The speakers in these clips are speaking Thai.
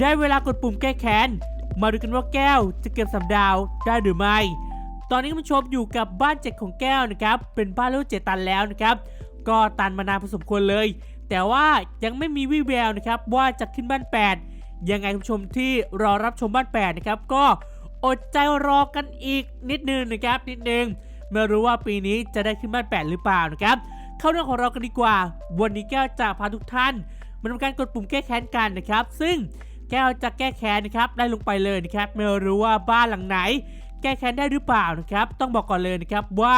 ได้เวลากดปุ่มแก้แค้น มาดูกันว่าแก้วจะเก็บสามดาวได้หรือไม่ ตอนนี้คุณผู้ชมอยู่กับบ้านเจ็ดของแก้วนะครับ เป็นบ้านเลขเจ็ดตันแล้วนะครับ ก็ตันมานานพอสมควรเลย แต่ว่ายังไม่มีวี่แววนะครับว่าจะขึ้นบ้าน 8 ยังไงคุณผู้ชมที่รอรับชมบ้าน8นะครับก็อดใจรอกันอีกนิดนึงนะครับนิดนึงไม่รู้ว่าปีนี้จะได้ขึ้นบ้าน 8 หรือเปล่านะครับ เข้าเรื่องของเรากันดีกว่า วันนี้แก้วจะพาทุกท่านมาทำการกดปุ่มแก้แค้นกันนะครับ ซึ่ง แก้วจะแก้แค้นนะครับได้ลงไปเลยนะครับไม่รู้ว่าบ้านหลังไหน แก้แค้นได้หรือเปล่านะครับ ต้องบอกก่อนเลยนะครับว่า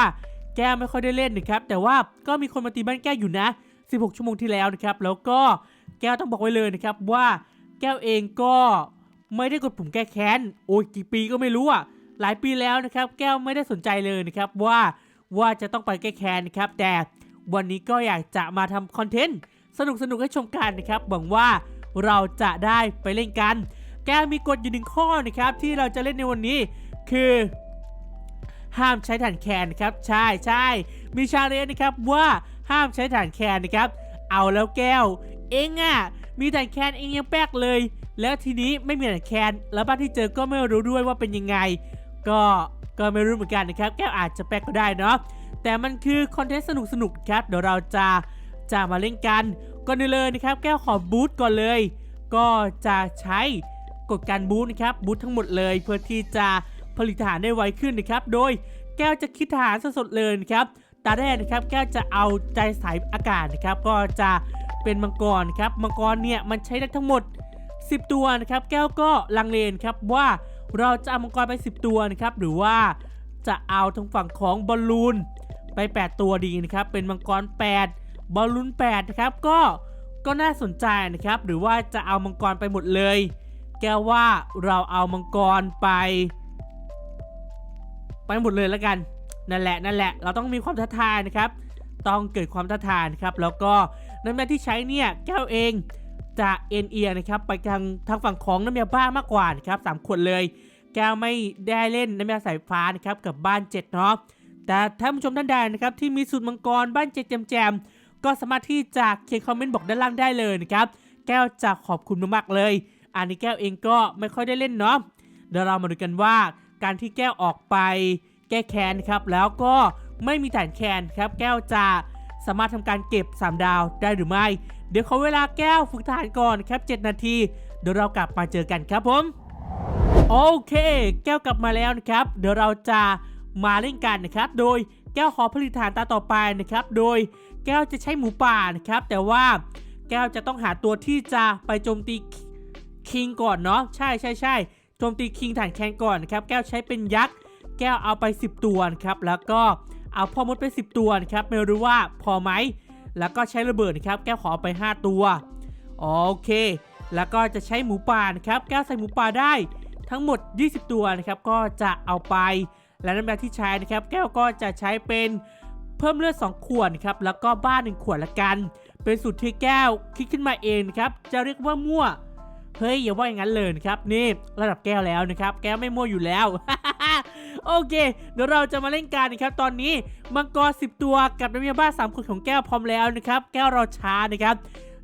แก้วไม่ค่อยได้เล่นนะครับแต่ว่าก็มีคนมาตีบ้านแก้วอยู่นะ 16 ชั่วโมงที่แล้วนะครับแล้วก็แก้วต้องบอกไว้เลยนะครับว่าแก้วเองก็ไม่ได้กดปุ่มแก้แค้นโอ้ยกี่ปีก็ไม่รู้อะหลายปีแล้วนะครับ แก้วไม่ได้สนใจเลยนะครับว่าว่าจะต้องไปแก้แค้นนะครับ แต่วันนี้ก็อยากจะมาทำคอนเทนต์สนุกสนุกๆให้ชมกันนะครับหวังว่า เราจะได้ไปเล่นกัน แก้มีกฎอยู่หนึ่งข้อนะครับที่เราจะเล่นในวันนี้คือห้ามใช้ฐานแคนนะครับใช่ใช่มีชาเลนจ์นะครับว่าห้ามใช้ฐานแคนนะครับ เอาแล้วแก้ว เองอะมีฐานแคนเองยังแป๊กเลย แล้วทีนี้ไม่มีฐานแคนแล้วบ้านที่เจอก็ไม่รู้ด้วยว่าเป็นยังไง ก็ก็ไม่รู้เหมือนกันนะครับ แก้วอาจจะแป๊กก็ได้เนาะแต่มันคือคอนเทนต์สนุกสนุกๆครับเดี๋ยวเราจะจะมาเล่นกันก่อนอื่นเลยนะครับ แก้วขอบูทก่อนเลย ก็จะใช้กดการบูทนะครับบูททั้งหมดเลย เพื่อที่จะผลิตทหารได้ไวขึ้นนะครับ โดยแก้วจะคิดทหารสดๆเลยนะครับตาแรกนะครับแก้วจะเอาใจสายอากาศนะครับ ก็จะเป็นมังกรครับมังกรเนี่ยมันใช้ได้ทั้งหมด 10 ตัวนะครับแก้วก็ลังเลนครับว่าเราจะเอามังกรไป 10 ตัวนะครับหรือว่าจะเอาทางฝั่งของบอลลูนไป 8 ตัวดีนะครับเป็นมังกร 8 บอลลูน8นะครับก็ก็น่าสนใจนะครับ หรือว่าจะเอามังกรไปหมดเลย แกว่าเราเอามังกรไป ไปหมดเลยแล้วกันนั่นแหละนั่นแหละ เราต้องมีความท้าทายนะครับ ต้องเกิดความท้าทายครับ แล้วก็น้ำยาที่ใช้เนี่ยแก้วเองจะเอ็นเอียนะครับไปทางทางฝั่งของน้ำยาบ้ามากกว่านะครับสามขวดเลย แก้วไม่ได้เล่นน้ำยาสายฟ้านะครับกับบ้านเจ็ดเนาะแต่ท่านผู้ชมท่านใดนะครับที่มีสูตรมังกรบ้านเจ็ดแจมแจมๆ ก็สามารถที่จะเขียนคอมเมนต์บอกด้านล่างได้เลยนะครับ แก้วจะขอบคุณมากๆเลย อันนี้แก้วเองก็ไม่ค่อยได้เล่นเนาะ เดี๋ยวเรามาดูกันว่า การที่แก้วออกไป แก้แค้นครับ แล้วก็ไม่มีฐานแคนครับ แก้วจะสามารถทำการเก็บ 3 ดาวได้หรือไม่ เดี๋ยวขอเวลาแก้วฝึกทหารก่อนครับ 7 นาที เดี๋ยวเรากลับมาเจอกันครับผม โอเค แก้วกลับมาแล้วนะครับ เดี๋ยวเราจะมาเล่นกันนะครับ โดย แก้วขอผลิตฐานตาต่อไปนะครับ โดยแก้วจะใช้หมูป่านะครับ แต่ว่าแก้วจะต้องหาตัวที่จะไปโจมตีคิงก่อนเนาะ ใช่ใช่ใช่โจมตีคิงฐานแคนก่อนนะครับ แก้วใช้เป็นยักษ์ แก้วเอาไป 10 ตัวครับ แล้วก็เอาพ่อมดไป 10 ตัวครับ ไม่รู้ว่าพอไหม แล้วก็ใช้ระเบิดนะครับ แก้วขอไป 5 ตัว โอเค แล้วก็จะใช้หมูป่านะครับ แก้วใส่หมูป่าได้ทั้งหมด 20 ตัวนะครับ ก็จะเอาไป และน้ำยาที่ใช้นะครับแก้วก็จะใช้เป็นเพิ่มเลือด 2 ขวดครับแล้วก็บ้าน1ขวดละกัน เป็นสูตรที่แก้วคิดขึ้นมาเองนะครับจะเรียกว่ามั่วเฮ้ยอย่าว่าอย่างนั้นเลยนะครับนี่ระดับแก้วแล้วนะครับ แก้วไม่มั่วอยู่แล้ว โอเค เดี๋ยวเราจะมาเล่นกันนะครับ ตอนนี้มังกร 10 ตัวกับน้ำยาบ้า3คนของแก้วพร้อมแล้วนะครับ แก้วเราช้านะครับ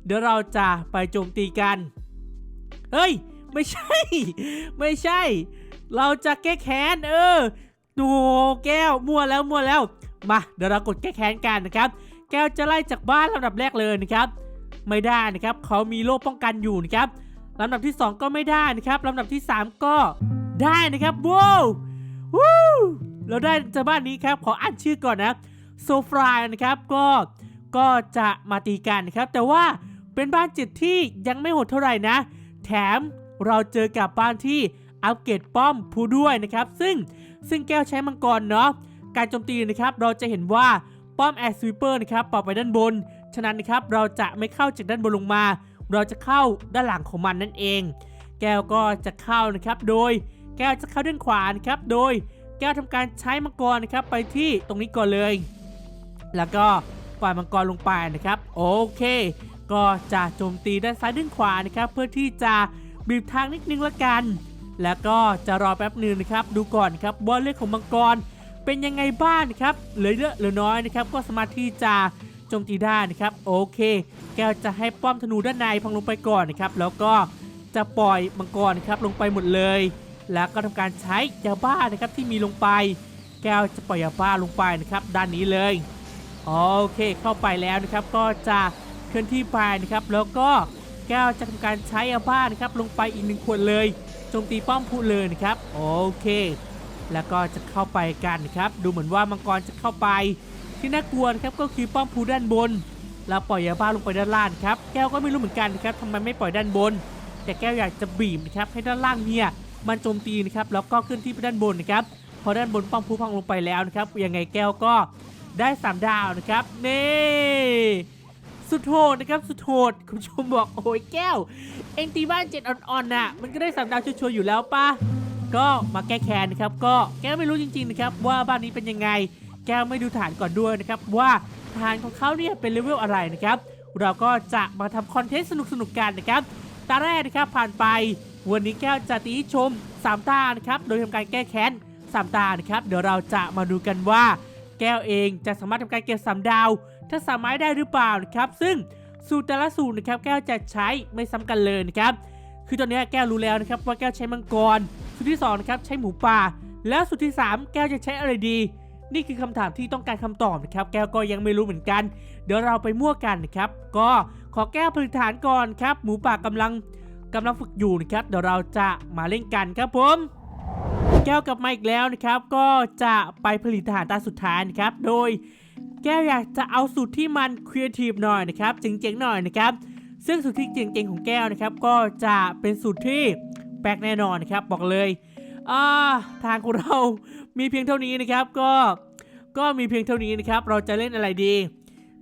เดี๋ยวเราจะไปโจมตีกัน เฮ้ย ไม่ใช่ ไม่ใช่ เราจะแก้แค้นเออ โอ้แก้วมั่วแล้วมั่วแล้ว มาเดี๋ยวเรากดแก้แค้นกันนะครับ แก้วจะไล่จากบ้านลำดับแรกเลยนะครับ ไม่ได้นะครับเขามีโล่ป้องกันอยู่นะครับลำดับที่ 2 ก็ไม่ได้นะครับลำดับที่ 3 ก็ได้นะครับว้าววู้เราได้จากบ้านนี้ครับขออ่านชื่อก่อนนะโซฟรายนะครับก็ก็จะมาตีกันนะครับ แต่ว่าเป็นบ้านจิตที่ยังไม่โหดเท่าไหร่นะ แถมเราเจอกับบ้านที่อัปเกรดป้อมผู้ด้วยนะครับ ซึ่ง ซึ่งแก้วใช้มังกรเนาะการโจมตีนะครับเราจะเห็นว่าป้อมแอร์สวิปเปอร์นะครับปรับไปด้านบน ฉะนั้นนะครับเราจะไม่เข้าจากด้านบนลงมา เราจะเข้าด้านหลังของมันนั่นเอง แก้วก็จะเข้านะครับโดย แก้วจะเข้าด้านขวานะครับโดยแก้วทำการใช้มังกรนะครับไปที่ตรงนี้ก่อนเลย แล้วก็ปล่อยมังกรลงไปนะครับโอเค ก็จะโจมตีด้านซ้ายด้านขวานะครับเพื่อที่จะบีบทางนิดนึงละกัน แล้วก็จะรอแป๊บหนึ่งนะครับ ดูก่อนครับว่าเลือดของมังกรเป็นยังไงบ้างนะครับเหลือเยอะเหลือน้อยนะครับ ก็สามารถที่จะโจมตีได้นะครับ โอเค แก้วจะให้ป้อมธนูด้านในพังลงไปก่อนนะครับ แล้วก็จะปล่อยมังกรครับลงไปหมดเลย แล้วก็ทำการใช้ยาบ้านะครับที่มีลงไป แก้วจะปล่อยยาบ้าลงไปนะครับ ด้านนี้เลยโอเค เข้าไปแล้วนะครับ ก็จะเคลื่อนที่ไปนะครับ แล้วก็แก้วจะทำการใช้ยาบ้านะครับลงไปอีกหนึ่งขวดเลย โจมตีป้อมผู้เลยนะครับ โอเค แล้วก็จะเข้าไปกันนะครับ ดูเหมือนว่ามังกรจะเข้าไป ที่น่ากลัวนะครับก็คือป้อมผู้ด้านบนแล้วปล่อยยาบ้าลงไปด้านล่างครับ แก้วก็ไม่รู้เหมือนกันนะครับทำไมไม่ปล่อยด้านบน แต่แก้วอยากจะบีบนะครับให้ด้านล่างเนี่ยมันโจมตีนะครับแล้วก็ขึ้นที่ไปด้านบนนะครับพอด้านบนป้อมผู้พังลงไปแล้วนะครับยังไงแก้วก็ได้สามดาวนะครับนี่ สุดโหดนะครับสุดโหดคุณผู้ชมบอกโอ้ยแก้ว เองตีบ้านเจ็ดอ่อนๆน่ะมันก็ได้สามดาวชัวร์ๆอยู่แล้วป่ะก็มาแก้แค้นนะครับก็แก้วไม่รู้จริงๆนะครับว่าบ้านนี้เป็นยังไง แก้วไม่ดูฐานก่อนด้วยนะครับว่าฐานของเขาเนี่ยเป็นเลเวลอะไรนะครับเราก็จะมาทำคอนเทนต์สนุกๆกันนะครับตาแรกนะครับผ่านไป วันนี้แก้วจะตีชม 3 ตานะครับโดยทำการแก้แค้น3ตานะครับเดี๋ยวเราจะมาดูกันว่า แก้วเองจะสามารถทำการเก็บสามดาว ถ้าสามารถได้หรือเปล่านะครับซึ่งสูตรแต่ละสูตรนะครับแก้วจะใช้ไม่ซ้ำกันเลยนะครับคือตอนนี้แก้วรู้แล้วนะครับว่าแก้วใช้มังกร สูตรที่2นะครับใช้หมูป่า แล้วสูตรที่ 3 แก้วจะใช้อะไรดี นี่คือคำถามที่ต้องการคำตอบนะครับแก้วก็ยังไม่รู้เหมือนกัน เดี๋ยวเราไปมั่วกันนะครับก็ขอแก้วพื้นฐานก่อนครับหมูป่ากำลังกำลังฝึกอยู่นะครับเดี๋ยวเราจะมาเล่นกันครับผมแก้วกลับมาอีกแล้วนะครับก็จะไปผลิตทหารตาสุดท้ายนะครับโดย แก้วอยากจะเอาสูตรที่มันครีเอทีฟหน่อยนะครับเจ๋งๆหน่อยนะครับ ซึ่งสูตรที่เจ๋งๆของแก้วนะครับ ก็จะเป็นสูตรที่แปลกแน่นอนนะครับ บอกเลยอ่าทางของเรามีเพียงเท่านี้นะครับ ก็ก็มีเพียงเท่านี้นะครับ เราจะเล่นอะไรดี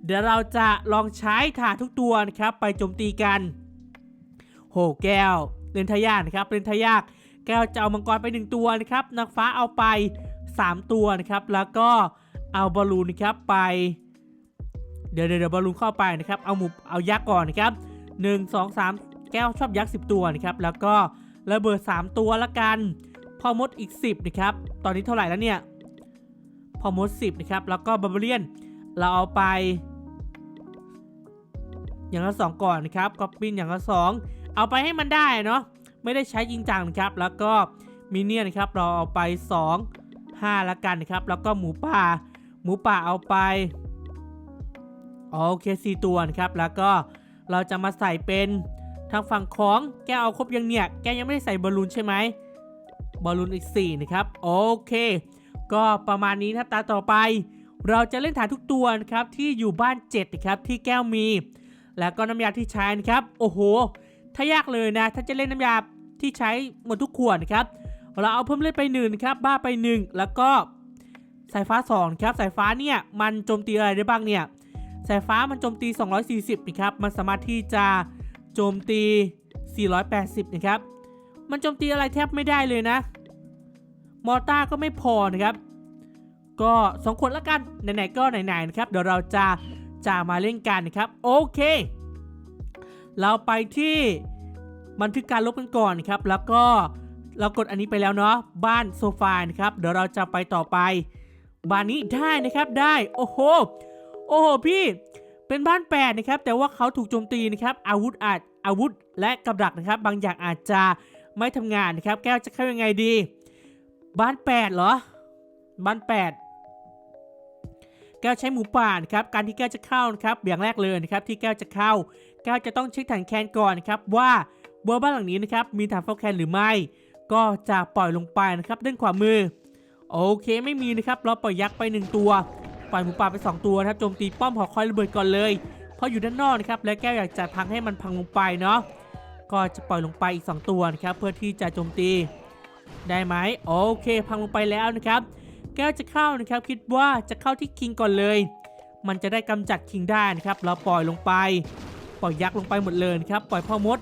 เดี๋ยวเราจะลองใช้ถาดทุกตัวนะครับ ไปโจมตีกัน โหแก้วเล่นทายากนะครับเล่นทายาก แก้วจะเอามังกรไปหนึ่งตัวนะครับนางฟ้าเอาไป 3 ตัวนะครับ แล้วก็ เอาบอลลูนนะครับไป เดี๋ยวเดี๋ยวบอลลูนเข้าไปนะครับ เอาหมูเอายักษ์ก่อนนะครับ1 2 3แก้วชอบยักษ์10ตัวนะครับ แล้วก็ระเบิด3ตัวละกันพอมดอีก10นะครับ ตอนนี้เท่าไหร่แล้วเนี่ยพอมด10นะครับ แล้วก็บาร์เบเรียน เราเอาไป อย่างละสองก่อนนะครับก็ปินอย่างละสองเอาไปให้มันได้เนาะไม่ได้ใช้จริงจังนะครับ แล้วก็มินเนี่ยนนะครับ เราเอาไป 2 5ละกันนะครับ แล้วก็หมูป่า หมูป่าเอาไปโอเคสี่ตัวนะครับ แล้วก็เราจะมาใส่เป็นทางฝั่งของแกเอาครบยังเนี่ย แกยังไม่ได้ใส่บอลลูนใช่ไหมบอลลูนอีก 4 นะครับ โอเค ก็ประมาณนี้ถ้าตาต่อไป เราจะเล่นฐานทุกตัวนะครับที่อยู่บ้าน 7 นะครับที่แก้วมี แล้วก็น้ำยาที่ใช้นะครับ โอ้โห ถ้ายากเลยนะ ถ้าจะเล่นน้ำยาที่ใช้หมดทุกขวดนะครับ เราเอาเพิ่มเลือดไปหนึ่งครับบ้าไปหนึ่งแล้วก็ สายฟ้า 2 ครับ สายฟ้าเนี่ยมันโจมตีอะไรได้บ้างเนี่ย สายฟ้ามันโจมตี 240นะครับ มันสามารถที่จะโจมตี 480 นะครับ มันโจมตีอะไรแทบไม่ได้เลยนะ มอต้าก็ไม่พอนะครับ ก็สองคนละกัน ไหนๆก็ไหนๆนะครับ เดี๋ยวเราจะจะมาเล่นกันนะครับ โอเค เราไปที่บันทึกการลบกันก่อนนะครับ แล้วก็เรากดอันนี้ไปแล้วเนาะบ้านโซฟานะครับ เดี๋ยวเราจะไปต่อไป บ้านนี้ได้นะครับได้ โอ้โห โอ้โหพี่ เป็นบ้านแปดนะครับ แต่ว่าเขาถูกโจมตีนะครับ อาวุธอาจอาวุธและกับดักนะครับ บางอย่างอาจจะไม่ทำงานนะครับ แก้วจะเข้ายังไงดี บ้านแปดเหรอ บ้านแปดแก้วใช้หมูป่านะครับ การที่แก้วจะเข้านะครับอย่างแรกเลยนะครับ ที่แก้วจะเข้า แก้วจะต้องเช็คฐานแคนก่อนนะครับว่าบนบ้านหลังนี้นะครับมีฐานเฝ้าแคนหรือไม่ ก็จะปล่อยลงไปนะครับด้านขวามือ โอเคไม่มีนะครับเราปล่อยยักษ์ไป 1 ตัว ปล่อยหมูป่าไป 2 ตัวนะครับโจมตีป้อมหอคอยระเบิดก่อนเลย เพราะอยู่ด้านนอกนะครับและแก้วอยากจะพังให้มันพังลงไปเนาะก็จะปล่อยลงไปอีก 2 ตัวนะครับเพื่อที่จะโจมตี ได้ไหมโอเค พังลงไปแล้วนะครับ แก้วจะเข้านะครับคิดว่าจะเข้าที่คิงก่อนเลย มันจะได้กำจัดคิงได้นะครับเราปล่อยลงไป ปล่อยยักษ์ลงไปหมดเลยนะครับปล่อยพ่อมด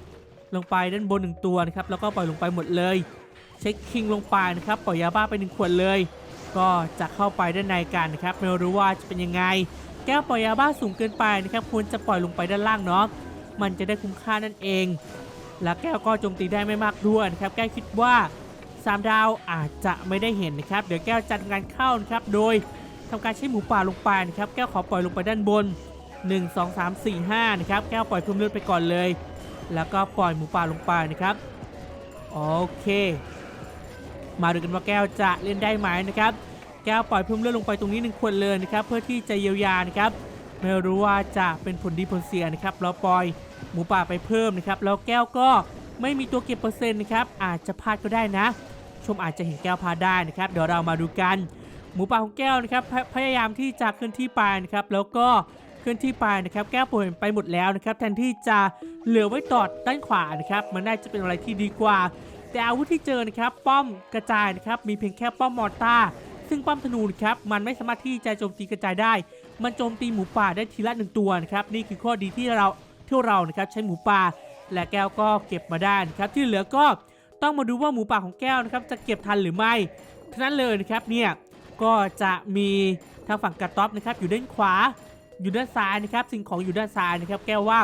ลงไปด้านบนหนึ่งตัวนะครับแล้วก็ปล่อยลงไปหมดเลย เช็คคิงลงไปนะครับปล่อยยาบ้าไปหนึ่งขวดเลย ก็จะเข้าไปด้านในกันนะครับไม่รู้ว่าจะเป็นยังไง แก้วปล่อยยาบ้าสูงเกินไปนะครับควรจะปล่อยลงไปด้านล่างเนาะมันจะได้คุ้มค่านั่นเอง แล้วแก้วก็โจมตีได้ไม่มากด้วยนะครับแก้วคิดว่าสามดาวอาจจะไม่ได้เห็นนะครับเดี๋ยวแก้วจัดการเข้านะครับโดยทำการใช้หมูป่าลงไปนะครับแก้วขอปล่อยลงไปด้านบน 1 2 3 4 5นะครับแก้วปล่อยเพิ่มเลือดไปก่อนเลย แล้วก็ปล่อยหมูป่าลงไปนะครับโอเค มาดูกันว่าแก้วจะเล่นได้ไหมนะครับ แก้วปล่อยพิ่มเลือดลงไปตรงนี้หนึ่งคนเลยนะครับ เพื่อที่จะเยียวยานะครับ ไม่รู้ว่าจะเป็นผลดีผลเสียนะครับ เราปล่อยหมูป่าไปเพิ่มนะครับ แล้วแก้วก็ไม่มีตัวเก็บเปอร์เซ็นต์นะครับ อาจจะพลาดก็ได้นะ ชมอาจจะเห็นแก้วพลาดได้นะครับ เดี๋ยวเรามาดูกัน หมูป่าของแก้วนะครับ พยพยายามที่จะเคลื่อนที่ไปนะครับ แล้วก็เคลื่อนที่ไปนะครับ แก้วป่วยไปหมดแล้วนะครับ แทนที่จะเหลือไว้ตอดด้านขวานะครับ มันน่าจะเป็นอะไรที่ดีกว่า แต่อาวุธที่เจอนะครับป้อมกระจายนะครับมีเพียงแค่ป้อมมอร์ตาร์ซึ่งป้อมธนูนะครับมันไม่สามารถที่จะโจมตีกระจายได้ มันโจมตีหมูป่าได้ทีละหนึ่งตัวนะครับนี่คือข้อดีที่เราที่เรานะครับใช้หมูป่าและแก้วก็เก็บมาได้นะครับที่เหลือก็ต้องมาดูว่าหมูป่าของแก้วนะครับจะเก็บทันหรือไม่ทั้นั้นเลยนะครับเนี่ยก็จะมีทางฝั่งกระต๊อบนะครับอยู่ด้านขวาอยู่ด้านซ้ายนะครับสิ่งของอยู่ด้านซ้ายนะครับแก้วว่า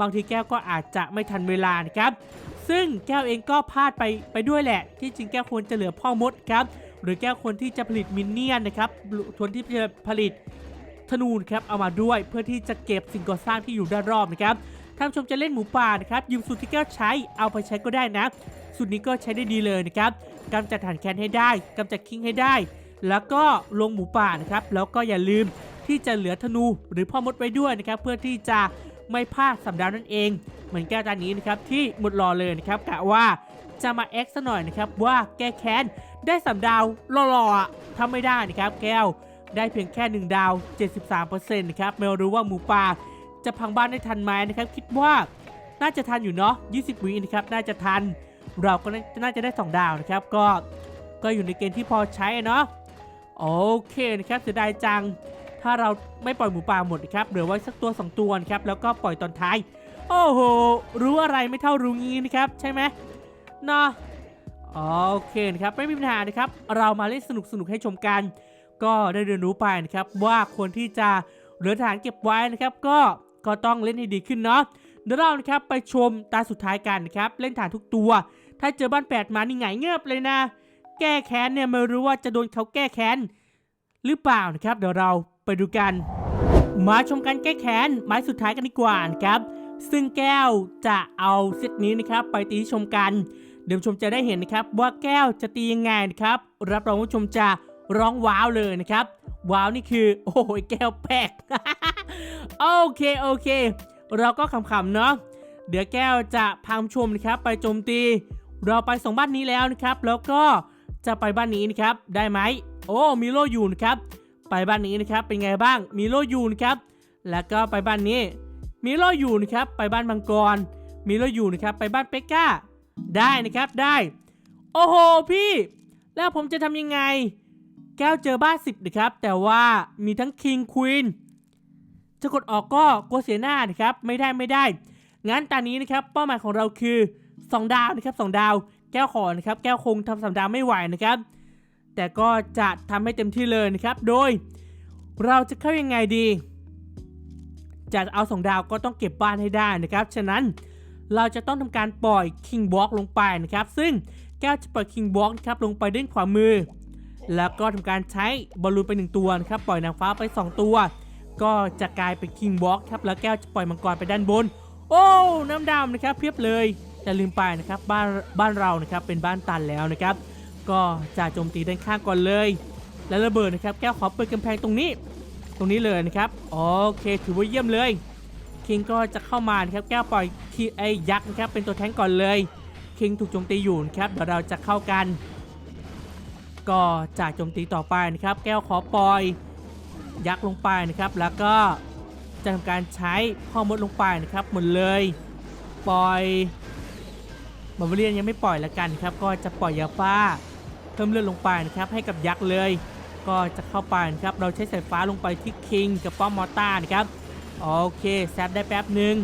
บางทีแก้วก็อาจจะไม่ทันเวลานะครับ ซึ่งแก้วเองก็พลาดไปไปด้วยแหละ ที่จริงแก้วควรจะเหลือพ่อมดครับ หรือแก้วควรที่จะผลิตมินเนี่ยนนะครับควรที่จะผลิตธนูครับเอามาด้วยเพื่อที่จะเก็บสิ่งก่อสร้างที่อยู่ด้านรอบนะครับท่านชมจะเล่นหมูป่านะครับยืมสูตรที่แก้วใช้เอาไปใช้ก็ได้นะสูตรนี้ก็ใช้ได้ดีเลยนะครับกำจัดฐานแคนให้ได้กำจัดคิงให้ได้ แล้วก็ลงหมูป่านะครับแล้วก็อย่าลืมที่จะเหลือธนูหรือพ่อมดไว้ด้วยนะครับเพื่อที่จะ ไม่พลาดสัปดาห์นั่นเอง เหมือนแก้วตานี้นะครับที่หมดรอเลยนะครับกะว่าจะมาเอ็กซ์ซะหน่อยนะครับว่าแก้แค้นได้สามดาวรอๆอะทำไม่ได้นะครับ แก้วได้เพียงแค่ 1 ดาว 73%นะครับไม่รู้ว่าหมูป่าจะพังบ้านได้ทันไหมนะครับ คิดว่าน่าจะทันอยู่เนาะ 20 วินะครับ น่าจะทัน เราก็น่าจะได้ 2 ดาวนะครับ ก็ ก็อยู่ในเกณฑ์ที่พอใช้เนาะ โอเคนะครับเสียดายจัง ถ้าเราไม่ปล่อยหมูป่าหมดนะครับเหลือไว้สักตัว2ตัวครับแล้วก็ปล่อยตอนท้าย โอ้โห รู้อะไรไม่เท่ารู้งี้นะครับใช่ไหมเนาะโอเคนะครับไม่มีปัญหานะครับ เรามาเล่นสนุกสนุกให้ชมกัน ก็ได้เรียนรู้ไปนะครับว่าควรที่จะเหลือฐานเก็บไว้นะครับ ก็ก็ต้องเล่นให้ดีขึ้นเนาะเดี๋ยวเรานะครับไปชมตาสุดท้ายกันนะครับเล่นฐานทุกตัว ถ้าเจอบ้านแปดมานี่ไงเงือบเลยนะ แก้แค้นเนี่ยไม่รู้ว่าจะโดนเขาแก้แค้นหรือเปล่านะครับ เดี๋ยวเรา ไปดูกัน มาชมการแก้แค้นไม้สุดท้ายกันดีกว่านะครับ ซึ่งแก้วจะเอาเซตนี้นะครับ ไปตีชมกัน เดี๋ยวชมจะได้เห็นนะครับ ว่าแก้วจะตียังไงนะครับ รับรองว่าชมจะร้องว้าวเลยนะครับ ว้าวนี่คือ โอ้โหแก้วแปลกโอเคโอเค เราก็ขำๆเนาะเดี๋ยวแก้วจะพามชมนะครับ ไปโจมตี เราไปสองบ้านนี้แล้วนะครับ แล้วก็จะไปบ้านนี้นะครับ ได้ไหม โอ้มีโลอยู่นะครับ ไปบ้านนี้นะครับเป็นไงบ้างมีโลยูนะครับแล้วก็ไปบ้านนี้มีโลยูนะครับไปบ้านมังกรมีโลยูนะครับไปบ้านเปกก้า ได้นะครับได้ โอ้โหพี่ แล้วผมจะทำยังไง แก้วเจอบ้านสิบนะครับแต่ว่ามีทั้งคิงควีนจะกดออกก็กลัวเสียหน้านะครับไม่ได้ไม่ได้งั้นตอนนี้นะครับเป้าหมายของเราคือ 2 ดาวนะครับ2ดาว แก้วขอนะครับแก้วคงทำสามดาวไม่ไหวนะครับ แต่ก็จะทำให้เต็มที่เลยนะครับ โดยเราจะเข้ายังไงดี จะเอาสองดาวก็ต้องเก็บบ้านให้ได้นะครับ ฉะนั้นเราจะต้องทำการปล่อย King Block ลงไปนะครับ ซึ่งแก้วจะปล่อย King Block นะครับลงไปด้านขวามือ แล้วก็ทำการใช้บอลลูนไป 1 ตัวนะครับ ปล่อยนางฟ้าไป 2 ตัว ก็จะกลายเป็น King Block ครับ แล้วแก้วจะปล่อยมังกรไปด้านบน โอ้ น้ำดำนะครับเพียบเลย แต่ลืมไปนะครับบ้านบ้านเรานะครับเป็นบ้านตันแล้วนะครับ ก็จะโจมตีด้านข้างก่อนเลย แล้วระเบิดนะครับแก้วขอเปิดกำแพงตรงนี้ ตรงนี้เลยนะครับโอเคถือว่าเยี่ยมเลยคิงก็จะเข้ามานะครับแก้วปล่อยคีไอยักษ์นะครับเป็นตัวแทงก่อนเลยคิงถูกโจมตีอยู่นะครับเดี๋ยวเราจะเข้ากัน ก็จะโจมตีต่อไปนะครับ แก้วขอปล่อยยักษ์ลงไปนะครับ แล้วก็จะทำการใช้พ่อมดลงไปนะครับหมดเลย ปล่อยบาร์เรียนยังไม่ปล่อยละกันครับ ก็จะปล่อยยาฟ้า พิ่มเลือดลงไปนะครับให้กับยักษ์เลย ก็จะเข้าไปนะครับเราใช้สายฟ้าลงไปที่คิงกับป้อมมอต้านะครับโอเคแซดได้แป๊บหนึ่ง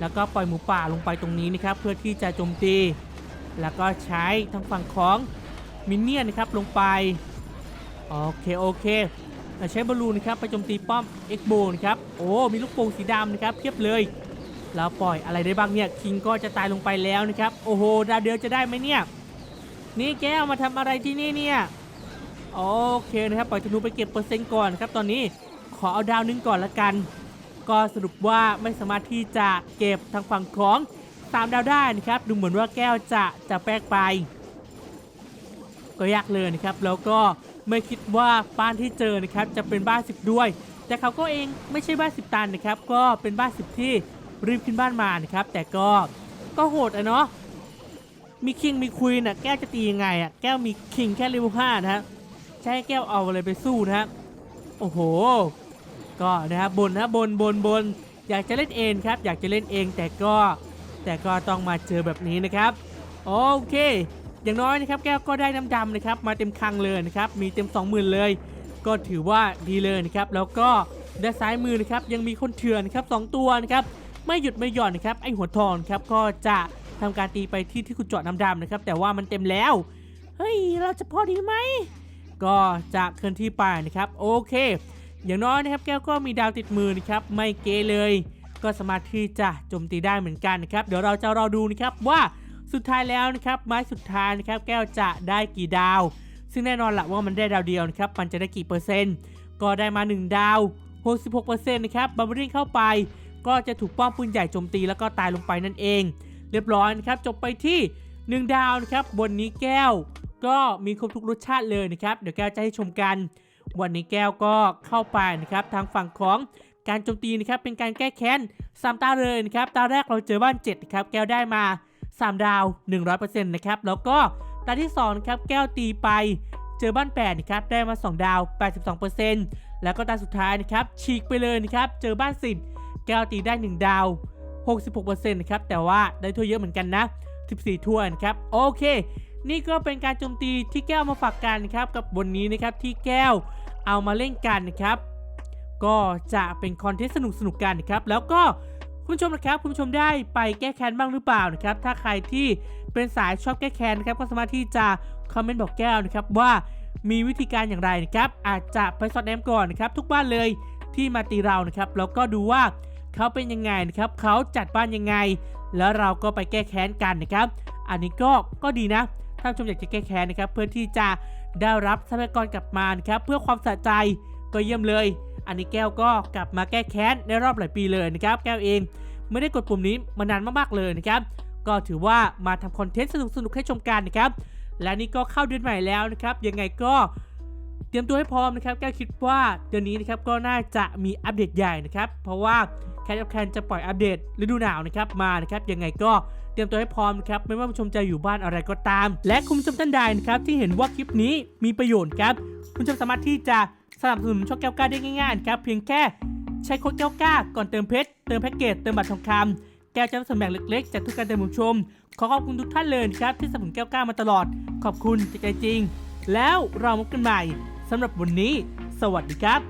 แล้วก็ปล่อยหมูป่าลงไปตรงนี้นะครับเพื่อที่จะโจมตี แล้วก็ใช้ทางฝั่งของมินเนี่ยนนะครับลงไปโอเคโอเคแล้วใช้บอลลูนนะครับไปโจมตีป้อมเอ็กโบนะครับโอ้มีลูกโป่งสีดำนะครับเพียบเลยแล้วปล่อยอะไรได้บ้างเนี่ยคิงก็จะตายลงไปแล้วนะครับโอ้โหดาวเดียวจะได้ไหมเนี่ย นี่แก้วมาทำอะไรที่นี่เนี่ยโอเคนะครับปล่อยธนูไปเก็บเปอร์เซ็นต์ก่อนครับตอนนี้ขอเอาดาวนึงก่อนละกัน ก็สรุปว่าไม่สามารถที่จะเก็บทางฝั่งของสามดาวได้นะครับดูเหมือนว่าแก้วจะจะแปลกไป ก็ยากเลยนะครับแล้วก็ไม่คิดว่าบ้านที่เจอนะครับจะเป็นบ้านสิบด้วย แต่เขาก็เองไม่ใช่บ้านสิบตันนะครับก็เป็นบ้านสิบที่รีบขึ้นบ้านมานะครับแต่ก็ก็โหดอะเนาะ มีคิงมีควีนอะแก้วจะตียังไงอะแก้วมีคิงแค่เลเวลห้านะฮะใช้แก้วเอาอะไรไปสู้นะฮะโอ้โห ก็นะครับบนนะบนบนบนอยากจะเล่นเองครับ อยากจะเล่นเองแต่ก็แต่ก็ต้องมาเจอแบบนี้นะครับโอเค อย่างน้อยนะครับแก้วก็ได้น้ำดำนะครับ มาเต็มคังเลยนะครับมีเต็ม 20,000 เลย ก็ถือว่าดีเลยนะครับแล้วก็ด้านซ้ายมือนะครับยังมีคนเถื่อนครับสองตัวนะครับไม่หยุดไม่หย่อนนะครับไอหัวทองครับก็จะ ทำการตีไปที่ที่คุณเจาะน้ำดำนะครับ แต่ว่ามันเต็มแล้ว เฮ้ย เราจะพอดีไหม ก็จะเคลื่อนที่ไปนะครับ โอเค อย่างน้อยนะครับแก้วก็มีดาวติดมือนะครับ ไม่เกเลย ก็สามารถที่จะโจมตีได้เหมือนกันนะครับ เดี๋ยวเราจะรอดูนะครับว่าสุดท้ายแล้วนะครับไม้สุดท้ายนะครับแก้วจะได้กี่ดาว ซึ่งแน่นอนละว่ามันได้ดาวเดียวนะครับมันจะได้กี่เปอร์เซ็นต์ ก็ได้มา 1 ดาว 66%นะครับบัมเบอริ่งเข้าไป ก็จะถูกป้อมปืนใหญ่โจมตีแล้วก็ตายลงไปนั่นเอง เรียบร้อยนะครับจบไปที่ 1 ดาวนะครับบนนี้แก้ว ก็มีครบทุกรสชาติเลยนะครับเดี๋ยวแก้วจะให้ชมกัน วันนี้แก้วก็เข้าไปนะครับทางฝั่งของการโจมตีนะครับเป็นการแก้แค้นสามตาเลยนะครับตาแรกเราเจอบ้าน7นะครับแก้วได้มา 3 ดาว 100%นะครับแล้วก็ตาที่2นะครับแก้วตีไปเจอบ้าน8นะครับได้มา 2 ดาว 82%แล้วก็ตาสุดท้ายนะครับฉีกไปเลยนะครับเจอบ้าน 10 แก้วตีได้ 1 ดาว 66%นะครับแต่ว่าได้ทั่วยเยอะเหมือนกันนะ 14 ถ้วยนะครับโอเค นี่ก็เป็นการโจมตีที่แก้วมาฝากกันนะครับกับวันนี้นะครับที่แก้วเอามาเล่นกันนะครับ ก็จะเป็นคอนเทนต์สนุกสนุกๆกันนะครับแล้วก็คุณผู้ชมนะครับคุณผู้ชมได้ไปแก้แค้นบ้างหรือเปล่านะครับ ถ้าใครที่เป็นสายชอบแก้แค้นนะครับก็สามารถที่จะคอมเมนต์บอกแก้วนะครับว่ามีวิธีการอย่างไรนะครับ อาจจะไปสอดแนมก่อนนะครับ ทุกบ้านเลยที่มาตีเรานะครับแล้วก็ดูว่า เขาเป็นยังไงนะครับเขาจัดบ้านยังไง แล้วเราก็ไปแก้แค้นกันนะครับ อันนี้ก็ก็ดีนะถ้าชมอยากจะแก้แค้นนะครับเพื่อที่จะได้รับทรัพยากรกลับมานะครับเพื่อความสะใจก็เยี่ยมเลย อันนี้แก้วก็กลับมาแก้แค้นในรอบหลายปีเลยนะครับ แก้วเองไม่ได้กดปุ่มนี้มานานมากๆเลยนะครับ ก็ถือว่ามาทำคอนเทนต์สนุกๆให้ชมกันนะครับ และนี่ก็เข้าเดือนใหม่แล้วนะครับ ยังไงก็เตรียมตัวให้พร้อมนะครับ แก้วคิดว่าเดือนนี้นะครับก็น่าจะมีอัปเดตใหญ่นะครับ เพราะว่า แคทแคนจะปล่อยอัปเดตฤดูหนาวนะครับมานะครับยังไงก็เตรียมตัวให้พร้อมนะครับไม่ว่าผู้ชมจะอยู่บ้านอะไรก็ตาม และคุณผู้ชมท่านใดนะครับที่เห็นว่าคลิปนี้มีประโยชน์ครับ คุณผู้ชมสามารถที่จะสนับสนุนช่องแก้วกล้าได้ง่ายๆครับเพียงแค่ใช้โค้ดแก้วกล้าก่อนเติมเพชรเติมแพ็กเกจเติมบัตรทองคำแก้วจะรับส่วนแบ่งเล็กๆจากทุกการเติมผู้ชม ขอขอบคุณทุกท่านเลยครับที่สนับสนุนแก้วกล้ามาตลอด ขอบคุณจากใจจริง แล้วเราพบกันใหม่สำหรับวันนี้ สวัสดีครับ